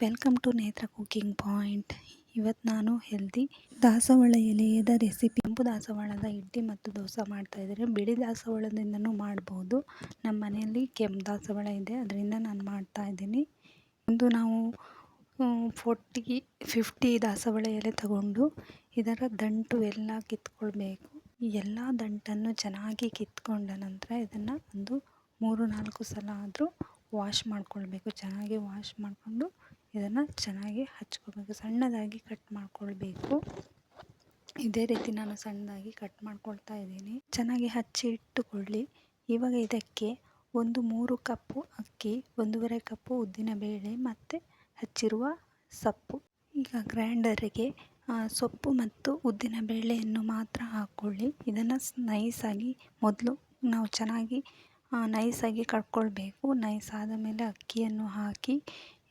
Welcome to Netra cooking point ಇವತ್ತು ನಾನು healthy ದಾಸವಾಳ ಎಲೆಯದ ರೆಸಿಪಿ ಕೆಂಪು ದಾಸವಾಳದ ಇಡ್ಲಿ ಮತ್ತು ದೋಸೆ ಮಾಡ್ತಾ ಇದ್ದಾರೆ ಬಿಳಿ ದಾಸವಾಳದಿಂದನೂ ಮಾಡ್ಬೋದು. ನಮ್ಮ ಮನೆಯಲ್ಲಿ ಕೆಂಪು ದಾಸವಾಳ ಇದೆ. ಅದರಿಂದ ನಾನು ಮಾಡ್ತಾ ಇದ್ದೀನಿ. ಒಂದು ನಾವು ಫೋರ್ಟಿ ಫಿಫ್ಟಿ ದಾಸವಾಳ ಎಲೆ ತಗೊಂಡು ಇದರ ದಂಟು ಎಲ್ಲ ಕಿತ್ಕೊಳ್ಬೇಕು. ಎಲ್ಲ ದಂಟನ್ನು ಚೆನ್ನಾಗಿ ಕಿತ್ಕೊಂಡ ನಂತರ ಇದನ್ನು ಒಂದು ಮೂರು ನಾಲ್ಕು ಸಲ ಆದರೂ ವಾಶ್ ಮಾಡ್ಕೊಳ್ಬೇಕು. ಚೆನ್ನಾಗಿ ವಾಶ್ ಮಾಡಿಕೊಂಡು ಇದನ್ನು ಚೆನ್ನಾಗಿ ಹಚ್ಕೋಬೇಕು. ಸಣ್ಣದಾಗಿ ಕಟ್ ಮಾಡ್ಕೊಳ್ಬೇಕು. ಇದೇ ರೀತಿ ನಾನು ಸಣ್ಣದಾಗಿ ಕಟ್ ಮಾಡ್ಕೊಳ್ತಾ ಇದ್ದೀನಿ. ಚೆನ್ನಾಗಿ ಹಚ್ಚಿ ಇಟ್ಟುಕೊಳ್ಳಿ. ಇವಾಗ ಇದಕ್ಕೆ ಒಂದು ಮೂರು ಕಪ್ಪು ಅಕ್ಕಿ, ಒಂದೂವರೆ ಕಪ್ಪು ಉದ್ದಿನ ಬೇಳೆ ಮತ್ತು ಹಚ್ಚಿರುವ ಸೊಪ್ಪು. ಈಗ ಗ್ರೈಂಡರಿಗೆ ಸೊಪ್ಪು ಮತ್ತು ಉದ್ದಿನ ಬೇಳೆಯನ್ನು ಮಾತ್ರ ಹಾಕ್ಕೊಳ್ಳಿ ಇದನ್ನು ನೈಸಾಗಿ ಮೊದಲು ನಾವು ಚೆನ್ನಾಗಿ ನೈಸಾಗಿ ಕಟ್ಕೊಳ್ಬೇಕು ನೈಸ್ ಆದ ಮೇಲೆ ಅಕ್ಕಿಯನ್ನು ಹಾಕಿ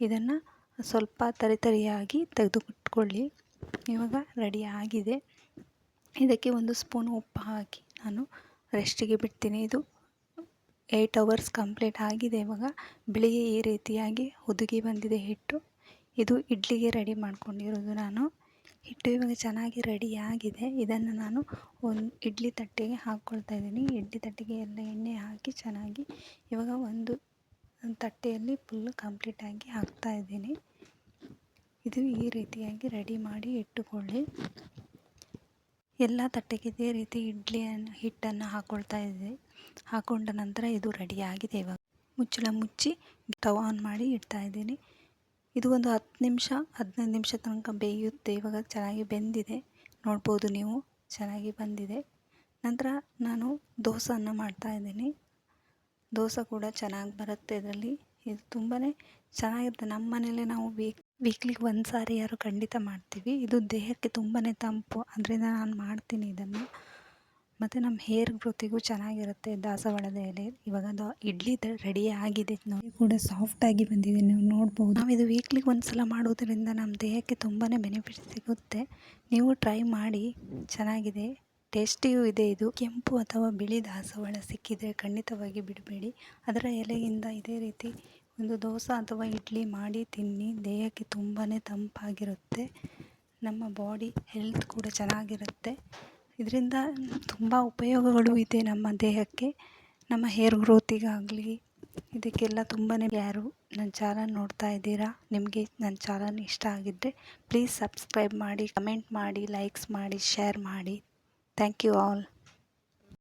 ಇದನ್ನು ಸ್ವಲ್ಪ ತರಿತರಿಯಾಗಿ ತೆಗೆದುಕೊಳ್ಳಿ ಇವಾಗ ರೆಡಿ ಆಗಿದೆ. ಇದಕ್ಕೆ ಒಂದು ಸ್ಪೂನ್ ಉಪ್ಪು ಹಾಕಿ ನಾನು ರೆಸ್ಟಿಗೆ ಬಿಡ್ತೀನಿ. ಇದು ಏಯ್ಟ್ ಅವರ್ಸ್ ಕಂಪ್ಲೀಟ್ ಆಗಿದೆ ಇವಾಗ. ಬೆಳಿಗ್ಗೆ ಈ ರೀತಿಯಾಗಿ ಹುದುಗಿ ಬಂದಿದೆ ಹಿಟ್ಟು. ಇದು ಇಡ್ಲಿಗೆ ರೆಡಿ ಮಾಡ್ಕೊಂಡಿರೋದು ನಾನು. ಹಿಟ್ಟು ಇವಾಗ ಚೆನ್ನಾಗಿ ರೆಡಿ ಆಗಿದೆ. ಇದನ್ನು ನಾನು ಒಂದು ಇಡ್ಲಿ ತಟ್ಟೆಗೆ ಹಾಕ್ಕೊಳ್ತಾ ಇದ್ದೀನಿ. ಇಡ್ಲಿ ತಟ್ಟೆಗೆ ಎಲ್ಲ ಎಣ್ಣೆ ಹಾಕಿ ಚೆನ್ನಾಗಿ ಇವಾಗ ಒಂದು ತಟ್ಟೆಯಲ್ಲಿ ಫುಲ್ ಕಂಪ್ಲೀಟಾಗಿ ಹಾಕ್ತಾ ಇದ್ದೀನಿ. ಇದು ಈ ರೀತಿಯಾಗಿ ರೆಡಿ ಮಾಡಿ ಇಟ್ಟುಕೊಳ್ಳಿ. ಎಲ್ಲ ತಟ್ಟೆಗೆ ಇದೇ ರೀತಿ ಇಡ್ಲಿಯನ್ನು ಹಿಟ್ಟನ್ನು ಹಾಕ್ಕೊಳ್ತಾ ಇದ್ದೀವಿ ಹಾಕೊಂಡ ನಂತರ ಇದು ರೆಡಿಯಾಗಿದೆ ಇವಾಗ. ಮುಚ್ಚಳ ಮುಚ್ಚಿ ಸ್ಟವ್ ಆನ್ ಮಾಡಿ ಇಡ್ತಾ ಇದ್ದೀನಿ. ಇದು ಒಂದು ಹತ್ತು ನಿಮಿಷ, ಹದಿನೈದು ನಿಮಿಷ ತನಕ ಬೇಯುತ್ತೆ. ಇವಾಗ ಚೆನ್ನಾಗಿ ಬೆಂದಿದೆ. ನೋಡ್ಬೋದು ನೀವು, ಚೆನ್ನಾಗಿ ಬಂದಿದೆ. ನಂತರ ನಾನು ದೋಸೆಯನ್ನು ಮಾಡ್ತಾಯಿದ್ದೀನಿ ದೋಸೆ ಕೂಡ ಚೆನ್ನಾಗಿ ಬರುತ್ತೆ ಇದರಲ್ಲಿ. ಇದು ತುಂಬಾ ಚೆನ್ನಾಗಿರುತ್ತೆ. ನಮ್ಮ ಮನೇಲೆ ನಾವು ವೀಕ್ ವೀಕ್ಲಿಗೆ ಒಂದು ಸಾರಿ ಯಾರು ಖಂಡಿತ ಮಾಡ್ತೀವಿ. ಇದು ದೇಹಕ್ಕೆ ತುಂಬಾ ತಂಪು. ಅದರಿಂದ ನಾನು ಮಾಡ್ತೀನಿ ಇದನ್ನು. ಮತ್ತು ನಮ್ಮ ಹೇರ್ ಗ್ರೋತಿಗೂ ಚೆನ್ನಾಗಿರುತ್ತೆ ದಾಸವಾಳದ ಎಲೆ. ಇವಾಗ ಅದು ಇಡ್ಲಿ ರೆಡಿ ಆಗಿದೆ ನೋಡಿ. ಕೂಡ ಸಾಫ್ಟಾಗಿ ಬಂದಿದೆ. ನೀವು ನೋಡ್ಬೋದು. ನಾವು ಇದು ವೀಕ್ಲಿಗೆ ಒಂದು ಸಲ ಮಾಡೋದರಿಂದ ನಮ್ಮ ದೇಹಕ್ಕೆ ತುಂಬಾ ಬೆನಿಫಿಟ್ ಸಿಗುತ್ತೆ. ನೀವು ಟ್ರೈ ಮಾಡಿ, ಚೆನ್ನಾಗಿದೆ. ಟೇಸ್ಟಿಯೂ ಇದೆ ಇದು. ಕೆಂಪು ಅಥವಾ ಬಿಳಿ ದಾಸವಾಳ ಸಿಕ್ಕಿದರೆ ಖಂಡಿತವಾಗಿ ಬಿಡಬೇಡಿ. ಅದರ ಎಲೆಯಿಂದ ಇದೇ ರೀತಿ ಒಂದು ದೋಸೆ ಅಥವಾ ಇಡ್ಲಿ ಮಾಡಿ ತಿನ್ನಿ. ದೇಹಕ್ಕೆ ತುಂಬಾ ತಂಪಾಗಿರುತ್ತೆ. ನಮ್ಮ ಬಾಡಿ ಹೆಲ್ತ್ ಕೂಡ ಚೆನ್ನಾಗಿರುತ್ತೆ. ಇದರಿಂದ ತುಂಬ ಉಪಯೋಗಗಳು ಇದೆ ನಮ್ಮ ದೇಹಕ್ಕೆ. ನಮ್ಮ ಹೇರ್ ಗ್ರೋತಿಗಾಗಲಿ ಇದಕ್ಕೆಲ್ಲ ತುಂಬಾ ಯಾರು ನನ್ನ ಚಾನಲ್ ನೋಡ್ತಾ ಇದ್ದೀರಾ? ನಿಮಗೆ ನನ್ನ ಚಾನಲ್ ಇಷ್ಟ ಆಗಿದ್ದರೆ ಪ್ಲೀಸ್ ಸಬ್ಸ್ಕ್ರೈಬ್ ಮಾಡಿ ಕಮೆಂಟ್ ಮಾಡಿ ಲೈಕ್ಸ್ ಮಾಡಿ ಶೇರ್ ಮಾಡಿ. Thank you all